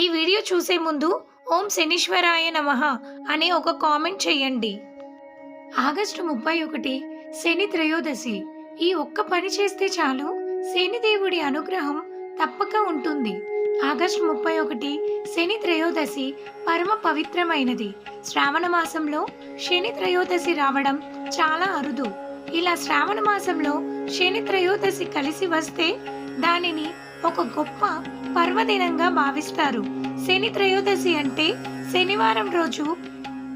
ఈ వీడియో చూసే ముందు ఓం శనీశ్వరాయ నమః అనే ఒక కామెంట్ చేయండి. ఆగస్టు ముప్పై ఒకటి శని త్రయోదశి. ఈ ఒక్క పని చేస్తే చాలు శనిదేవుడి అనుగ్రహం తప్పక ఉంటుంది. ఆగస్టు ముప్పై ఒకటి శని త్రయోదశి పరమ పవిత్రమైనది. శ్రావణ మాసంలో శని త్రయోదశి రావడం చాలా అరుదు. ఇలా శ్రావణ మాసంలో శని త్రయోదశి కలిసి వస్తే దానిని ఒక గొప్ప పర్వదినంగా భావిస్తారు శని త్రయోదశి అంటే శనివారం రోజు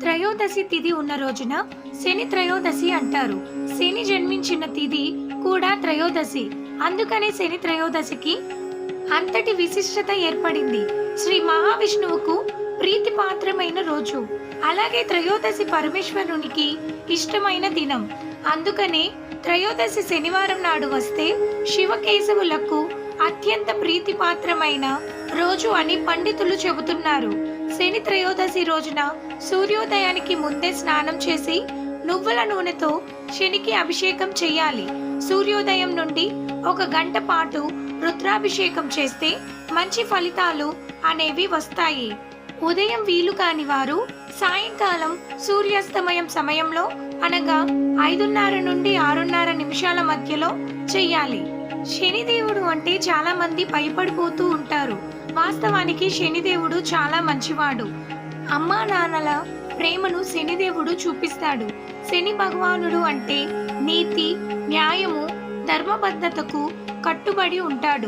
త్రయోదశి తిథి ఉన్న రోజున శని త్రయోదశి అంటారు. శని జన్మించిన తిథి కూడా త్రయోదశి. అందుకనే శని త్రయోదశికి అంతటి విశిష్టత ఏర్పడింది. శ్రీ మహావిష్ణువుకు ప్రీతిపాత్రమైన రోజు. అలాగే త్రయోదశి పరమేశ్వరునికి ఇష్టమైన దినం. అందుకనే త్రయోదశి శనివారం నాడు వస్తే శివకేశవులకు అత్యంత ప్రీతిపాత్రమైన రోజు అని పండితులు చెబుతున్నారు. శని త్రయోదశి రోజున సూర్యోదయానికి ముందే స్నానం చేసి నువ్వుల నూనెతో శనికి అభిషేకం చేయాలి. సూర్యోదయం నుండి ఒక గంట పాటు రుద్రాభిషేకం చేస్తే మంచి ఫలితాలు అనేవి వస్తాయి. ఉదయం వీలు కాని వారు సాయంకాలం సూర్యాస్తమయం సమయంలో అనగా ఐదున్నర నుండి ఆరున్నర నిమిషాల మధ్యలో చెయ్యాలి శనిదేవుడు అంటే చాలా మంది భయపడిపోతూ ఉంటారు. వాస్తవానికి శనిదేవుడు చాలా మంచివాడు. అమ్మా నాన్నల ప్రేమను శనిదేవుడు చూపిస్తాడు. శని భగవానుడు అంటే నీతి న్యాయము ధర్మబద్ధతకు కట్టుబడి ఉంటాడు.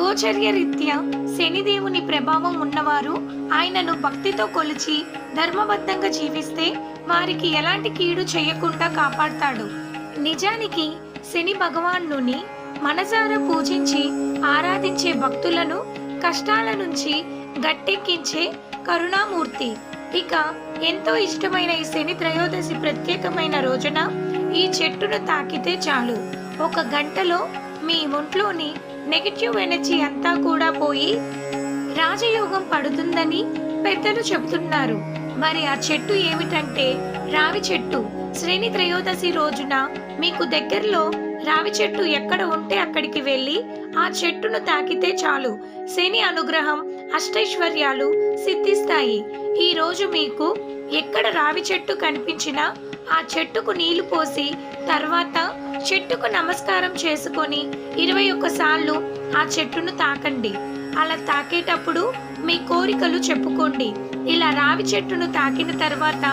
గోచర్య రీత్యా శనిదేవుని ప్రభావం ఉన్నవారు ఆయనను భక్తితో కొలిచి ధర్మబద్ధంగా జీవిస్తే వారికి ఎలాంటి కీడు చేయకుండా కాపాడతాడు. నిజానికి శని భగవానుని మనసారా పూజించి ఆరాధించే భక్తులను కష్టాల నుంచి గట్టెక్కించే కరుణామూర్తి. ఇక ఎంతో ఇష్టమైన ఈ శని త్రయోదశి ప్రత్యేకమైన రోజున ఈ చెట్టును తాకితే చాలు. ఒక గంటలో మీ ఒంట్లోని నెగిటివ్ ఎనర్జీ అంతా కూడా పోయి రాజయోగం పడుతుందని పెద్దలు చెబుతున్నారు. మరి ఆ చెట్టు ఏమిటంటే రావి చెట్టు. శ్రేణి త్రయోదశి రోజున మీకు దగ్గరలో రావి చెట్టు ఎక్కడ ఉంటే అక్కడికి వెళ్ళి ఆ చెట్టును తాకితే చాలు. శని అనుగ్రహం అష్టైశ్వర్యాలు సిద్ధిస్తాయి. ఈ రోజు మీకు ఎక్కడ రావి చెట్టు కనిపించినా ఆ చెట్టుకు నీళ్ళు పోసి తర్వాత చెట్టుకు నమస్కారం చేసుకొని ఇరవై సార్లు ఆ చెట్టును తాకండి. అలా తాకేటప్పుడు మీ కోరికలు చెప్పుకోండి. ఇలా రావి చెట్టును తాకిన తర్వాత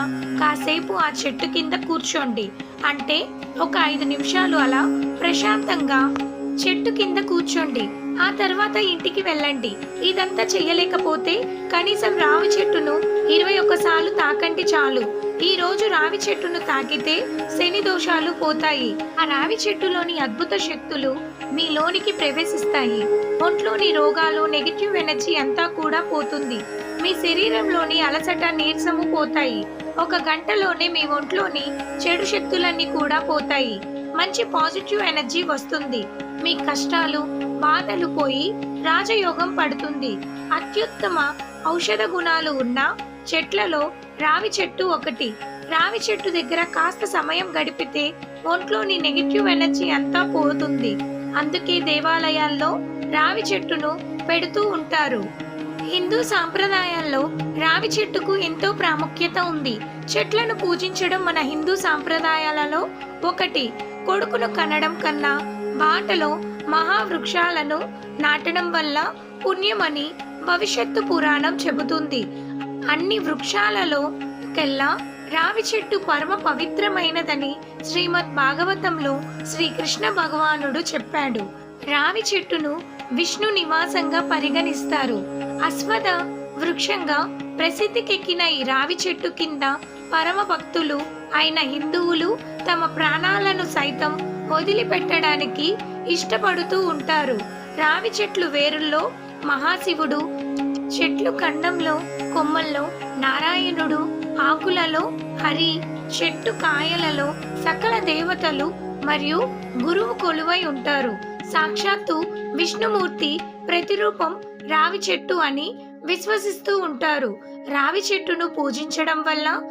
కాసేపు ఆ చెట్టు కింద కూర్చోండి. అంటే ఒక ఐదు నిమిషాలు అలా ప్రశాంతంగా చెట్టు కింద కూర్చోండి. ఆ తర్వాత ఇంటికి వెళ్ళండి. ఇదంతా చెయ్యలేకపోతే కనీసం రావి చెట్టును ఇరవై ఒక్కసార్లు తాకండి చాలు. ఈ రోజు రావి చెట్టును తాకితే శని దోషాలు పోతాయి. ఆ రావి చెట్టులోని అద్భుత శక్తులు మీలోనికి ప్రవేశిస్తాయి. ఒంట్లోని రోగాలు నెగిటివ్ ఎనర్జీ అంతా కూడా పోతుంది. మీ శరీరంలోని అలసట నీరసము పోతాయి. ఒక గంటలోనే మీ ఒంట్లోని చెడు శక్తులన్నీ కూడా పోతాయి. మంచి పాజిటివ్ ఎనర్జీ వస్తుంది. మీ కష్టాలు బాధలు పోయి రాజయోగం పడుతుంది. అత్యుత్తమ ఔషధ గుణాలు ఉన్న చెట్లలో రావి చెట్టు ఒకటి. రావి చెట్టు దగ్గర కాస్త సమయం గడిపితే ఒంట్లోని నెగిటివ్ ఎనర్జీ అంతా పోతుంది. అందుకే దేవాలయాల్లో రావి చెట్టును పెడుతూ ఉంటారు. హిందూ సాంప్రదాయాల్లో రావి చెట్టుకు ఎంతో ప్రాముఖ్యత ఉంది. చెట్లను పూజించడం మన హిందూ సాంప్రదాయాలలో ఒకటి. కొడుకును కనడం కన్నా బాటలో మహావృక్షాలను నాటడం వల్ల పుణ్యమని భవిష్యత్తు పురాణం చెబుతుంది. అన్ని వృక్షాలలో కెల్లా రావి చెట్టు పరమ పవిత్రమైనదని శ్రీమద్ భాగవతంలో శ్రీకృష్ణ భగవానుడు చెప్పాడు. రావి చెట్టును విష్ణు నివాసంగా పరిగణిస్తారు. అశ్వథ వృక్షంగా ప్రసిద్ధికెక్కిన ఈ రావి చెట్టు కింద పరమ భక్తులు అయిన హిందువులు తమ ప్రాణాలను సైతం వదిలిపెట్టడానికి ఇష్టపడుతూ ఉంటారు. రావి చెట్లు వేరుల్లో మహాశివుడు చెట్లు ఖండంలో కొమ్మల్లో నారాయణుడు ఆకులలో హరి చెట్టు కాయలలో సకల దేవతలు మరియు గురువు కొలువై ఉంటారు. సాక్షాత్తు విష్ణుమూర్తి ప్రతిరూపం రావి చెట్టు అని విశ్వసిస్తూ ఉంటారు. రావి చెట్టును పూజించడం వల్ల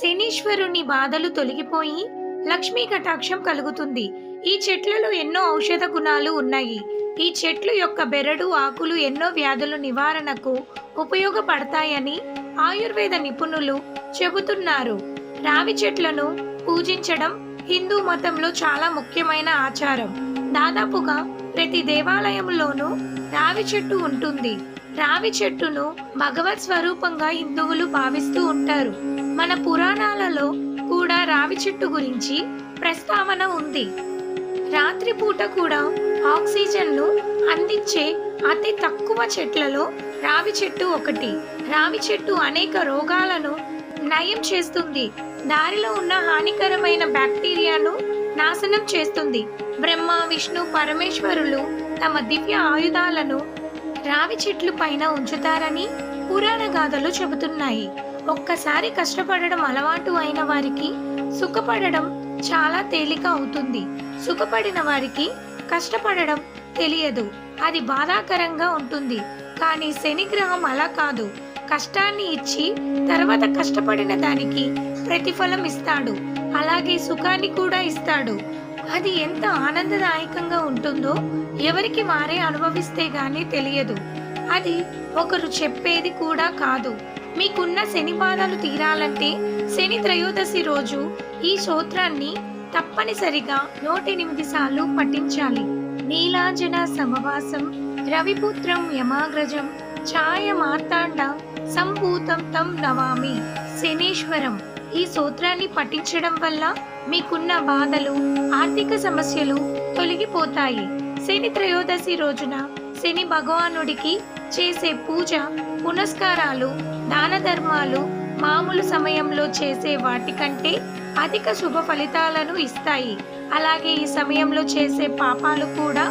శనీశ్వరుని బాధలు తొలగిపోయి లక్ష్మీ కటాక్షం కలుగుతుంది. ఈ చెట్లలో ఎన్నో ఔషధ గుణాలు ఉన్నాయి. ఈ చెట్లు యొక్క బెరడు ఆకులు ఎన్నో వ్యాధుల నివారణకు ఉపయోగపడతాయని ఆయుర్వేద నిపుణులు చెబుతున్నారు. రావి చెట్లను పూజించడం హిందూ మతంలో చాలా ముఖ్యమైన ఆచారం. దాదాపుగా ప్రతి దేవాలయంలోనూ రావి చెట్టు ఉంటుంది. రావి చెట్టును భగవత్ స్వరూపంగా హిందువులు భావిస్తూ ఉంటారు. మన పురాణాలలో కూడా రావి చెట్టు గురించి ప్రస్తావన ఉంది. రాత్రిపూట కూడా ఆక్సిజన్ను అందించే అతి తక్కువ చెట్లలో రావి చెట్టు ఒకటి. రావి చెట్టు అనేక రోగాలను నయం చేస్తుంది. దారిలో ఉన్న హానికరమైన బ్యాక్టీరియాను నాశనం చేస్తుంది. బ్రహ్మ విష్ణు పరమేశ్వరులు తమ దివ్య ఆయుధాలను రావి చెట్లు పైన ఉంచుతారని పురాణ గాథలు చెబుతున్నాయి. ఒక్కసారి కష్టపడడం అలవాటు అయిన వారికి సుఖపడడం చాలా తేలిక అవుతుంది. సుఖపడిన వారికి కష్టపడడం తెలియదు. అది బాధాకరంగా ఉంటుంది. కానీ శనిగ్రహం అలా కాదు. కష్టాన్ని ఇచ్చి తర్వాత కష్టపడిన దానికి ప్రతిఫలం ఇస్తాడు. అలాగే సుఖాన్ని కూడా ఇస్తాడు. అది ఎంత ఆనందదాయకంగా ఉంటుందో ఎవరికి వారే అనుభవిస్తే గానీ తెలియదు. అది ఒకరు చెప్పేది కూడా కాదు. మీకున్న శని బాధలు తీరాలంటే శని త్రయోదశి రోజు ఈ స్తోత్రాన్ని తప్పనిసరిగా నూటెనిమిది సార్లు పఠించాలి. నీలాంజన సమవాసం రవిపుత్రం యమాగ్రజం ఛాయ మార్తాండ సంభూతం తం నవామి శనేశ్వరం ఈ సూత్రాన్ని పఠించడం వల్ల మీకున్న బాధలు ఆర్థిక సమస్యలు తొలగిపోతాయి. శని త్రయోదశి రోజున శని భగవానుడికి చేసే పూజ పునస్కారాలు దాన ధర్మాలు మామూలు సమయంలో చేసే వాటికంటే అధిక శుభ ఫలితాలను ఇస్తాయి. అలాగే ఈ సమయంలో చేసే పాపాలు కూడా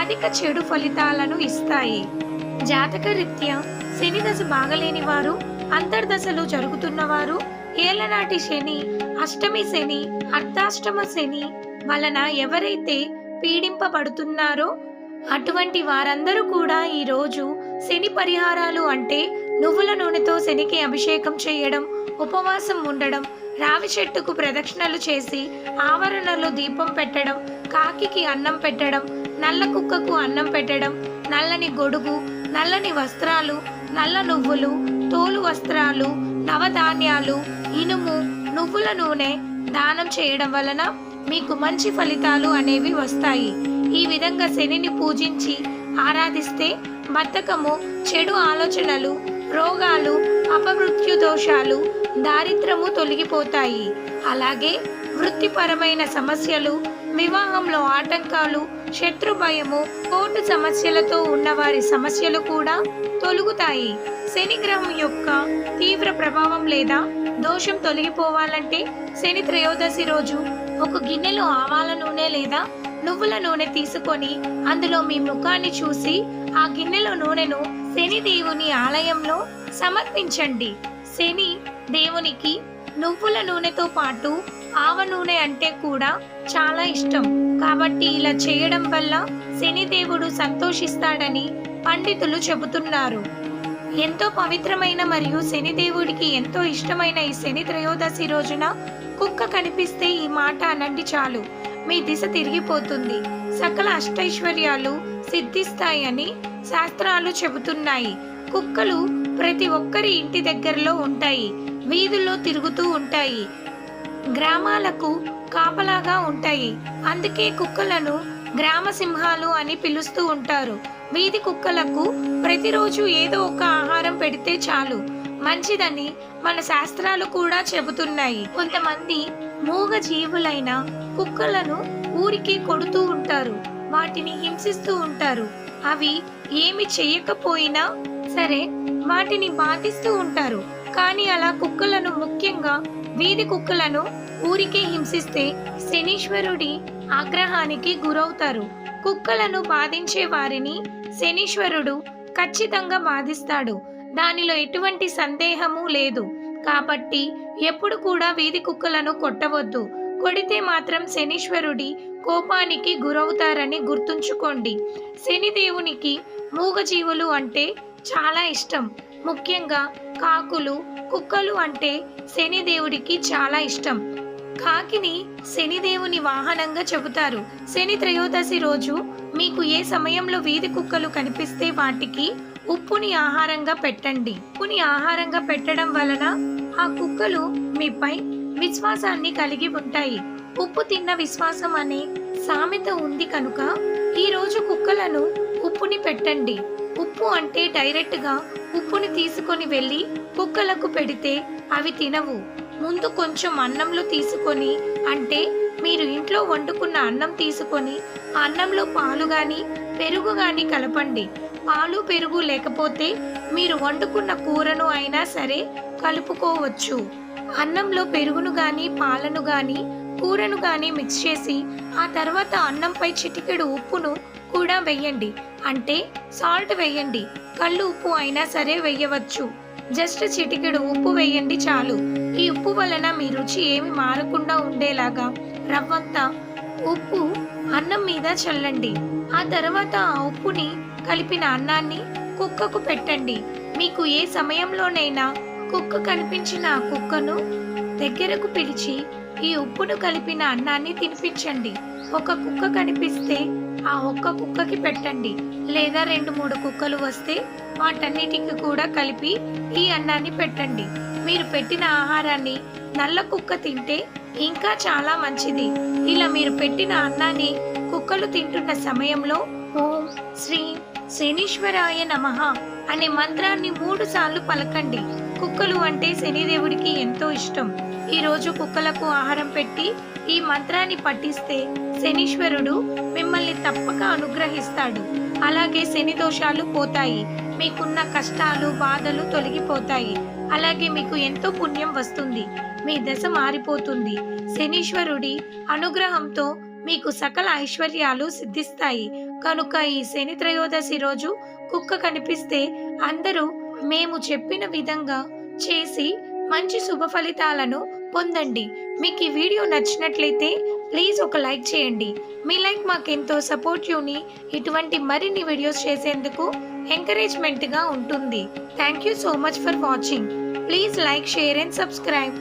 అధిక చెడు ఫలితాలను ఇస్తాయి. జాతక రీత్యా శని దశ బాగలేని వారు అంతర్దశలు జరుగుతున్నవారు ఏలనాటి శని అష్టమి శని అర్ధాష్టమ శని వలన ఎవరైతే పీడింపబడుతున్నారో అటువంటి వారందరూ కూడా ఈ రోజు శని పరిహారాలు అంటే నువ్వుల నూనెతో శనికి అభిషేకం చేయడం ఉపవాసం ఉండడం రావి చెట్టుకు ప్రదక్షిణలు చేసి ఆవరణలో దీపం పెట్టడం కాకికి అన్నం పెట్టడం నల్ల కుక్కకు అన్నం పెట్టడం నల్లని గొడుగు నల్లని వస్త్రాలు నల్ల నువ్వులు తోలు వస్త్రాలు నవధాన్యాలు ఇనుము నువ్వుల నూనె దానం చేయడం వలన మీకు మంచి ఫలితాలు అనేవి వస్తాయి. ఈ విధంగా శనిని పూజించి ఆరాధిస్తే బద్ధకము చెడు ఆలోచనలు రోగాలు అపమృత్యు దోషాలు దారిద్రము తొలగిపోతాయి. అలాగే వృత్తిపరమైన సమస్యలు వివాహంలో ఆటంకాలు శత్రు భయము కోర్టు సమస్యలతో ఉన్నవారి సమస్యలు కూడా తొలుగుతాయి. శని గ్రహం యొక్క తీవ్ర ప్రభావం లేదా దోషం తొలగిపోవాలంటే శని త్రయోదశి రోజు ఒక గిన్నెలో ఆవాల నూనె లేదా నువ్వుల నూనె తీసుకొని అందులో మీ ముఖాన్ని చూసి ఆ గిన్నెలో నూనెను శని దేవుని ఆలయంలో సమర్పించండి. శని దేవునికి నువ్వుల నూనెతో పాటు ఆవ నూనె అంటే కూడా చాలా ఇష్టం. కాబట్టి ఇలా చేయడం వల్ల శని దేవుడు సంతోషిస్తాడని పండితులు చెబుతున్నారు. ఎంతో పవిత్రమైన మరియు శని దేవుడికి ఎంతో ఇష్టమైన ఈ శని త్రయోదశి రోజున కుక్క కనిపిస్తే ఈ మాట అనండి చాలు. మీ దిశ తిరిగిపోతుంది. సకల అష్టైశ్వర్యాలు సిద్ధిస్తాయని శాస్త్రాలు చెబుతున్నాయి. కుక్కలు ప్రతి ఒక్కరి ఇంటి దగ్గరలో ఉంటాయి. వీధుల్లో తిరుగుతూ ఉంటాయి. గ్రామాలకు కాపలాగా ఉంటాయి. అందుకే కుక్కలను గ్రామ సింహాలు అని పిలుస్తూ ఉంటారు. వీధి కుక్కలకు ప్రతిరోజు ఏదో ఒక ఆహారం పెడితే చాలు. మంచిదని మన శాస్త్రాలు కూడా చెబుతున్నాయి. కొంతమంది మూగ జీవులైన కుక్కలను ఊరికి కొడుతూ ఉంటారు. వాటిని హింసిస్తూ ఉంటారు. అవి ఏమి చేయకపోయినా సరే వాటిని బాధిస్తూ ఉంటారు. కానీ అలా కుక్కలను ముఖ్యంగా వీధి కుక్కలను ఊరికే హింసిస్తే శనీశ్వరుడి ఆగ్రహానికి గురవుతారు. కుక్కలను బాధించే వారిని శనీశ్వరుడు ఖచ్చితంగా బాధిస్తాడు దానిలో ఎటువంటి సందేహము లేదు. కాబట్టి ఎప్పుడు కూడా వీధి కుక్కలను కొట్టవద్దు. కొడితే మాత్రం శనీశ్వరుడి కోపానికి గురవుతారని గుర్తుంచుకోండి. శనిదేవునికి మూగజీవులు అంటే చాలా ఇష్టం. ముఖ్యంగా కాకులు కుక్కలు అంటే శనిదేవుడికి చాలా ఇష్టం. కాకిని శనిదేవుని వాహనంగా చెబుతారు. శని త్రయోదశి రోజు మీకు ఏ సమయంలో వీధి కుక్కలు కనిపిస్తే వాటికి ఉప్పుని ఆహారంగా పెట్టండి. ఉప్పుని ఆహారంగా పెట్టడం వలన ఆ కుక్కలు మీపై విశ్వాసాన్ని కలిగి ఉంటాయి. ఉప్పు తిన్న విశ్వాసం అనే సామెత ఉంది కనుక ఈ రోజు కుక్కలను ఉప్పుని పెట్టండి. ఉప్పు అంటే డైరెక్ట్గా ఉప్పుని తీసుకొని వెళ్ళి కుక్కలకు పెడితే అవి తినవు. ముందు కొంచెం అన్నంలో తీసుకొని అంటే మీరు ఇంట్లో వండుకున్న అన్నం తీసుకొని అన్నంలో పాలు గాని పెరుగు గాని కలపండి. పాలు పెరుగు లేకపోతే మీరు వండుకున్న కూరను అయినా సరే కలుపుకోవచ్చు. అన్నంలో పెరుగును గాని పాలను గాని కూరను గాని మిక్స్ చేసి ఆ తర్వాత అన్నంపై చిటికెడు ఉప్పును కూడా వేయండి. అంటే సాల్ట్ వేయండి. కళ్ళు ఉప్పు అయినా సరే వేయవచ్చు. జస్ట్ చిటికెడు ఉప్పు వేయండి చాలు. ఈ ఉప్పు వలన మీ రుచి ఏమి మారకుండా ఉండేలాగా. రవ్వంతా ఉప్పు అన్నం మీద చల్లండి. ఆ తర్వాత ఆ ఉప్పుని కలిపిన అన్నాన్ని కుక్కకు పెట్టండి. మీకు ఏ సమయంలోనైనా కుక్క కనిపించిన ఆ కుక్కను దగ్గరకు పిలిచి ఈ ఉప్పును కలిపిన అన్నాన్ని తినిపించండి. ఒక కుక్క కనిపిస్తే ఆ ఒక్క కుక్కకి పెట్టండి. లేదా రెండు మూడు కుక్కలు వస్తే వాటన్నిటికి కూడా కలిపి ఈ అన్నాన్ని పెట్టండి. మీరు పెట్టిన ఆహారాన్ని నల్ల కుక్క తింటే ఇంకా చాలా మంచిది. ఇలా మీరు పెట్టిన అన్నాన్ని కుక్కలు తింటున్న సమయంలో ఓం శ్రీ శనీశ్వరాయ నమః అనే మంత్రాన్ని మూడు సార్లు పలకండి. కుక్కలు అంటే శనిదేవుడికి ఎంతో ఇష్టం. ఈ రోజు కుక్కలకు ఆహారం పెట్టి ఈ మంత్రాన్ని పఠిస్తే శనీశ్వరుడు మిమ్మల్ని తప్పక అనుగ్రహిస్తాడు. అలాగే శని దోషాలు పోతాయి. మీకున్న కష్టాలు బాధలు తొలగిపోతాయి. అలాగే మీకు ఎంతో పుణ్యం వస్తుంది. మీ దశ మారిపోతుంది. శనీశ్వరుడి అనుగ్రహంతో మీకు సకల ఐశ్వర్యాలు సిద్ధిస్తాయి. కనుక ఈ శని త్రయోదశి రోజు కుక్క కనిపిస్తే అందరూ మేము చెప్పిన విధంగా చేసి మంచి శుభ ఫలితాలను పొందండి. మీకు ఈ వీడియో నచ్చినట్లయితే ప్లీజ్ ఒక లైక్ చేయండి. మీ లైక్ మాకెంతో సపోర్టివ్ని ఇటువంటి మరిన్ని వీడియోస్ చేసేందుకు ఎంకరేజ్మెంట్గా ఉంటుంది. Thank you so much for watching. Please like share and subscribe.